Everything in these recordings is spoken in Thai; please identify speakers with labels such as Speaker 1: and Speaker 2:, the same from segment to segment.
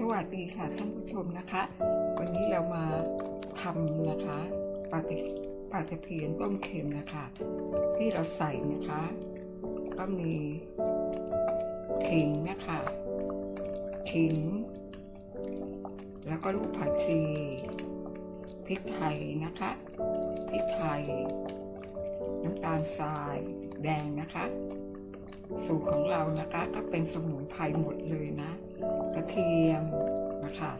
Speaker 1: สวัสดีค่ะท่านผู้ชมนะคะ วันนี้เรามาทำนะคะปลาตะปลาตะเพียนต้มเค็มนะคะ ที่เราใส่นะคะ ก็มีขิงนะคะขิง แล้วก็ลูกผักชีพริกไทยนะคะพริกไทย น้ำตาลทรายแดงนะคะ สูตรของเรานะคะก็เป็นสมุนไพรหมดเลยนะ กระเทียมนะคะ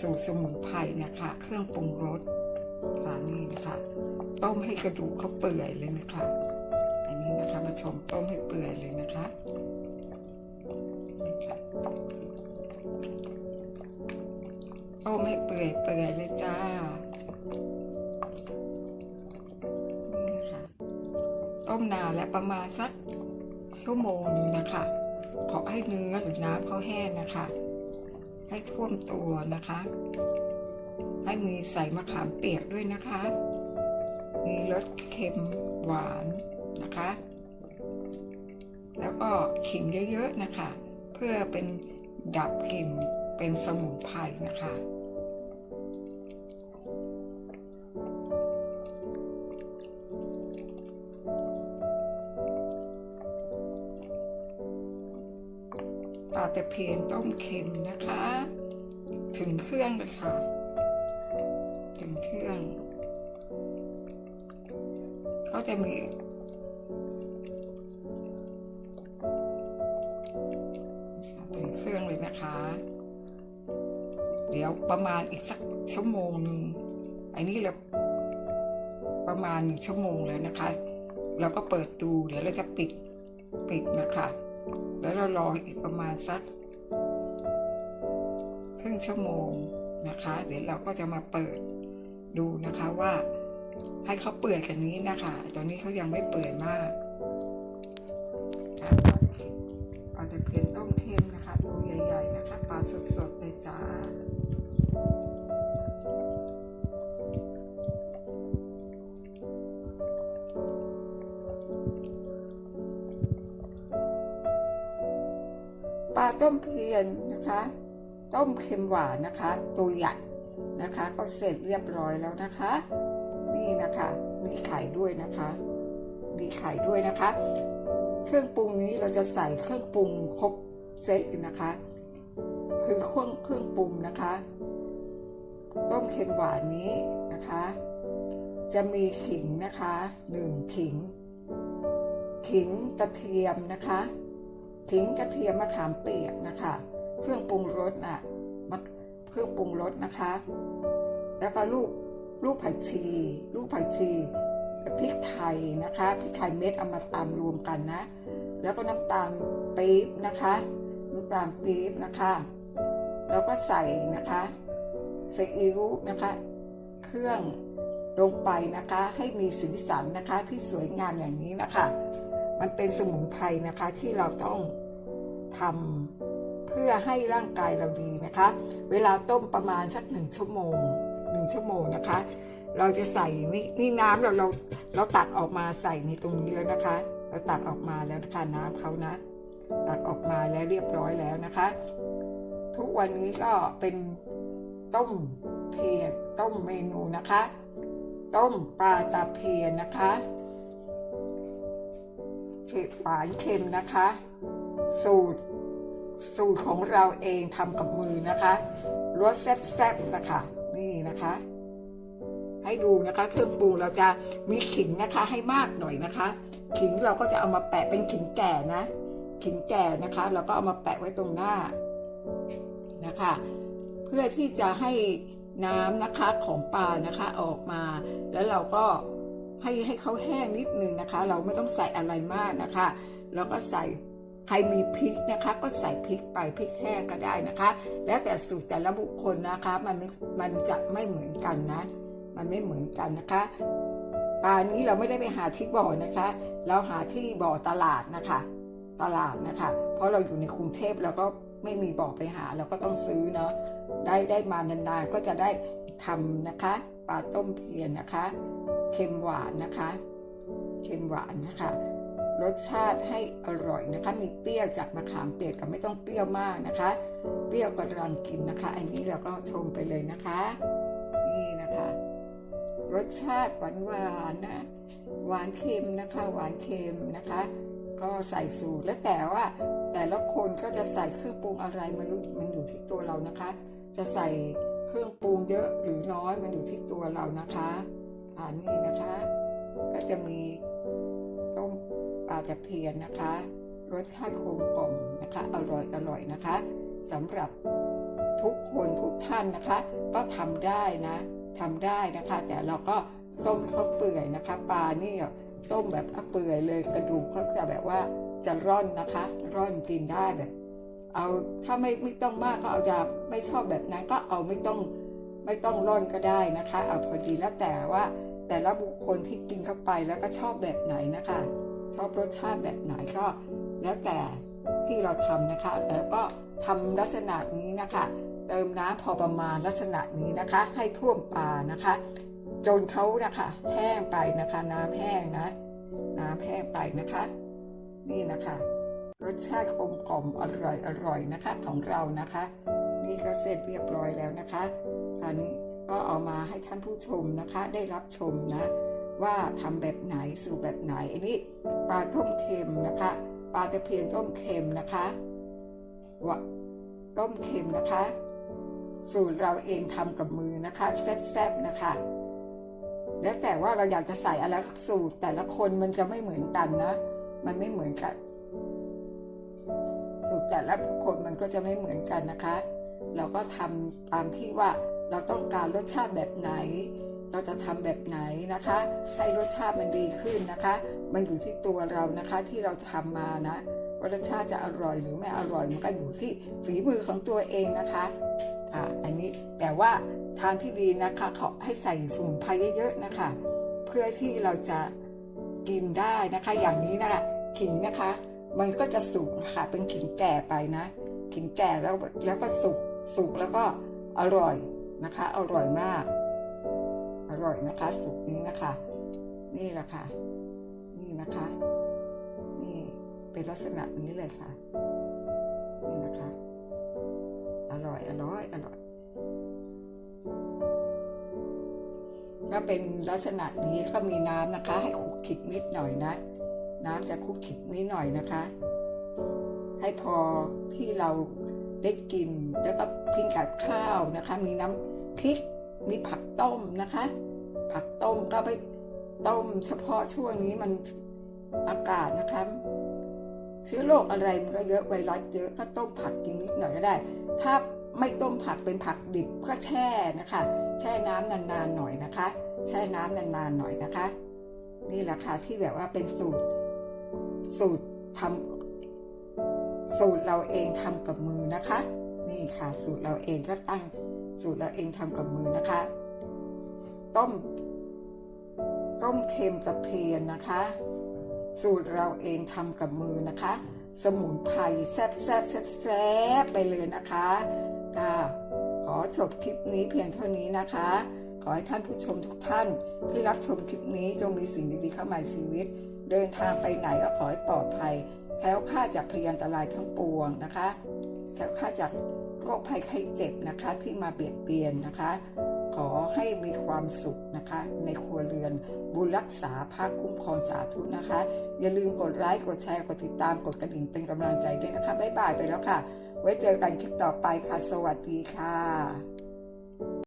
Speaker 1: สูตรสมุนไพรนะคะ เครื่องปรุงรสค่ะนี่นะคะ ต้มให้กระดูกเขาเปื่อยเลยนะคะ อันนี้นะคะมาชมต้มให้เปื่อยเลยนะคะต้มให้เปื่อยเปื่อยเลยจ้านี่นะคะต้มนานแล้วประมาณสักชั่วโมงนึงนะคะ ขอให้เนื้อหรือน้ำเขาแห้งนะคะ ให้ท่วมตัวนะคะ ให้มีใส่มะขามเปียกด้วยนะคะ มีรสเค็มหวานนะคะ แล้วก็ขิงเยอะๆนะคะ เพื่อเป็นดับกลิ่นเป็นสมุนไพรนะคะ ปลาตะเพียนต้มเค็มนะคะ ถึงเครื่องเลยค่ะ ถึงเครื่องเขาจะมีถึงเครื่องเลยนะคะ เดี๋ยวประมาณอีกสักชั่วโมงหนึ่งอันนี้เราประมาณหนึ่งชั่วโมงแล้วนะคะ เราก็เปิดดูเดี๋ยวเราจะปิดปิดนะคะ แล้วเรารออีกประมาณสักครึ่งชั่วโมงนะคะ เดี๋ยวเราก็จะมาเปิดดูนะคะว่าให้เขาเปื่อยกันนี้นะคะ ตอนนี้เขายังไม่เปื่อยมากค่ะปลาตะเพียนต้มเค็มนะคะตัวใหญ่ ๆ นะคะ ปลาสดๆเลยจ้า ต้มเพียนนะคะ ต้มเค็มหวานนะคะ ตัวใหญ่นะคะ ก็เสร็จเรียบร้อยแล้วนะคะ นี่นะคะมีไข่ด้วยนะคะมีไข่ด้วยนะคะ เครื่องปรุงนี้เราจะใส่เครื่องปรุงครบเซตนะคะ คือเครื่องเครื่องปรุงนะคะ ต้มเค็มหวานนี้นะคะ จะมีขิงนะคะหนึ่งขิง ขิงกระเทียมนะคะ ขิงกระเทียมมะขามเปียกนะคะ เครื่องปรุงรสน่ะมะเครื่องปรุงรสนะคะ แล้วก็ลูกลูกผักชี ลูกผักชีพริกไทยนะคะพริกไทยเม็ดเอามาตำรวมกันนะ แล้วก็น้ำตาลปี๊บนะคะน้ำตาลปี๊บนะคะแล้วก็ใส่นะคะซีอิ๊วนะคะ เครื่องลงไปนะคะ ให้มีสีสันนะคะที่สวยงามอย่างนี้นะคะ มันเป็นสมุนไพรนะคะที่เราต้องทำเพื่อให้ร่างกายเราดีนะคะ เวลาต้มประมาณสักหนึ่งชั่วโมงหนึ่งชั่วโมงนะคะ เราจะใส่นี่นี่น้ำเราเราเราตักออกมาใส่ในตรงนี้แล้วนะคะ เราตักออกมาแล้วนะคะน้ำเขานะ ตักออกมาแล้วเรียบร้อยแล้วนะคะ ทุกวันนี้ก็เป็นต้มเพียนต้มเมนูนะคะ ต้มปลาตาเพียนนะคะ เผ็ดหวานเค็มนะคะ สูตรสูตรของเราเองทำกับมือนะคะรสแซ่บๆนะคะ นี่นะคะ ให้ดูนะคะ เครื่องปรุงเราจะมีขิงนะคะ ให้มากหน่อยนะคะ ขิงเราก็จะเอามาแปะเป็นขิงแก่นะ ขิงแก่นะคะ เราก็เอามาแปะไว้ตรงหน้านะคะ เพื่อที่จะให้น้ำนะคะของปลานะคะออกมา แล้วเราก็ ให้ให้เขาแห้งนิดนึงนะคะ เราไม่ต้องใส่อะไรมากนะคะ แล้วก็ใส่ใครมีพริกนะคะ ก็ใส่พริกไปพริกแห้งก็ได้นะคะ แล้วแต่สูตรแต่ละบุคคลนะคะ มันม่มันจะไม่เหมือนกันนะ มันไม่เหมือนกันนะคะปลานี้เราไม่ได้ไปหาที่บ่อนะคะ เราหาที่บ่อตลาดนะคะ ตลาดนะคะ เพราะเราอยู่ในกรุงเทพเราก็ไม่มีบ่อไปหาเราก็ต้องซื้อเนาะได้ได้มานานๆก็จะได้ทำนะคะ ปลาต้มเพียนนะคะ เค็มหวานนะคะ เค็มหวานนะคะ รสชาติให้อร่อยนะคะ มีเปรี้ยวจากมะขามเปียกกับไม่ต้องเปรี้ยวมากนะคะ เปรี้ยวกำลังกินนะคะ อันนี้เราก็ชมไปเลยนะคะ นี่นะคะ รสชาติหวานหวานๆนะหวานเค็มนะคะ หวานเค็มนะคะ ก็ใส่สูตรแล้วแต่ว่า แต่ละคนก็จะใส่เครื่องปรุงอะไรมันมันอยู่ที่ตัวเรานะคะ จะใส่ เครื่องปรุงเยอะหรือน้อยมันอยู่ที่ตัวเรานะคะอันนี้นะคะ ก็จะมีต้มปลาตะเพียนนะคะ รสชาติกลมกล่อมนะคะ อร่อยอร่อยนะคะสำหรับทุกคนทุกท่านนะคะ ก็ทำได้นะทำได้นะคะ แต่เราก็ต้มเขาเปื่อยนะคะ ปลานี่ต้มแบบเปื่อยเลยกระดูกเขาจะแบบว่าจะร่อนนะคะ ร่อนกินได้แบบ เอาถ้าไม่ไม่ต้องมากก็เอาจะไม่ชอบแบบนั้นก็เอาไม่ต้องไม่ต้องร่อนก็ได้นะคะ เอาพอดีแล้วแต่ว่า แต่ละบุคคลที่กินเข้าไปแล้วก็ชอบแบบไหนนะคะ ชอบรสชาติแบบไหนก็แล้วแต่ที่เราทำนะคะ แล้วก็ทำลักษณะนี้นะคะ เติมน้ำพอประมาณลักษณะนี้นะคะ ให้ท่วมปลานะคะ จนเขานะคะ แห้งไปนะคะ น้ำแห้งนะ น้ำแห้งไปนะคะ นี่นะคะ รสชาติกลมกล่อมอร่อยอร่อยนะคะของเรานะคะ นี่ก็เสร็จเรียบร้อยแล้วนะคะอันนี้ก็เอามาให้ท่านผู้ชมนะคะ ได้รับชมนะ ว่าทำแบบไหนสูตรแบบไหนอันนี้ปลาต้มเค็มนะคะ ปลาตะเพียนต้มเค็มนะคะวะต้มเค็มนะคะ สูตรเราเองทำกับมือนะคะแซ่บๆนะคะแล้วแต่ว่าเราอยากจะใส่อะไรสูตรแต่ละคนมันจะไม่เหมือนกันนะ มันไม่เหมือนกัน แต่ละคนมันก็จะไม่เหมือนกันนะคะ เราก็ทำตามที่ว่าเราต้องการรสชาติแบบไหน เราจะทำแบบไหนนะคะให้รสชาติมันดีขึ้นนะคะ มันอยู่ที่ตัวเรานะคะที่เราทำมานะว่ารสชาติจะอร่อยหรือไม่อร่อยมันก็อยู่ที่ฝีมือของตัวเองนะคะอ่าอันนี้แต่ว่าทางที่ดีนะคะขอให้ใส่สมุนไพรเยอะๆนะคะ เพื่อที่เราจะกินได้นะคะ อย่างนี้นะคะขิงนะคะ มันก็จะสุกค่ะเป็นขิงแก่ไปนะ ขิงแก่แล้วแล้วก็สุกสุกแล้วก็อร่อยนะคะ อร่อยมาก อร่อยนะคะ สุกนี้นะคะ นี่แหละค่ะ นี่นะคะ นี่เป็นลักษณะนี้เลยค่ะ นี่นะคะ อร่อยอร่อยอร่อยก็เป็นลักษณะนี้ก็มีน้ำนะคะ ให้คลุกคลิกนิดหน่อยนะ น้ำจะคลุกคลิกนิดหน่อยนะคะ ให้พอที่เราได้กินแล้วก็พิงกับข้าวนะคะ มีน้ำพริกมีผักต้มนะคะ ผักต้มก็ไปต้มเฉพาะช่วงนี้มันอากาศนะคะเชื้อโรคอะไรมันก็เยอะไวรัสเยอะก็ต้มผักกินนิดหน่อยก็ได้ ถ้าไม่ต้มผักเป็นผักดิบก็แช่นะคะ แช่น้ำนานๆหน่อยนะคะ แช่น้ำนานๆหน่อยนะคะ นี่แหละค่ะที่แบบว่าเป็นสูตร สูตรทำสูตรเราเองทำกับมือนะคะ นี่ค่ะ สูตรเราเองก็ตั้งสูตรเราเองทำกับมือนะคะ ต้ม ต้มเค็มตะเพียนนะคะ สูตรเราเองทำกับมือนะคะ สมุนไพรแซ่บแซ่บแซ่บแซ่บไปเลยนะคะค่ะขอจบคลิปนี้เพียงเท่านี้นะคะ ขอให้ท่านผู้ชมทุกท่านที่รับชมคลิปนี้จงมีสิ่งดีๆเข้ามาในชีวิต เดินทางไปไหนก็ขอให้ปลอดภัยแคล้วคลาดจากพยันตรายทั้งปวงนะคะแคล้วคลาดจากโรคภัยไข้เจ็บนะคะที่มาเบียดเบียนนะคะ ขอให้มีความสุขนะคะ ในครัวเรือนบุญรักษาภาคคุ้มครองสาธุนะคะ อย่าลืมกดไลค์กดแชร์กดติดตามกดกระดิ่งเป็นกำลังใจด้วยนะคะบ๊ายบายไปแล้วค่ะ ไว้เจอกันคลิปต่อไปค่ะ สวัสดีค่ะ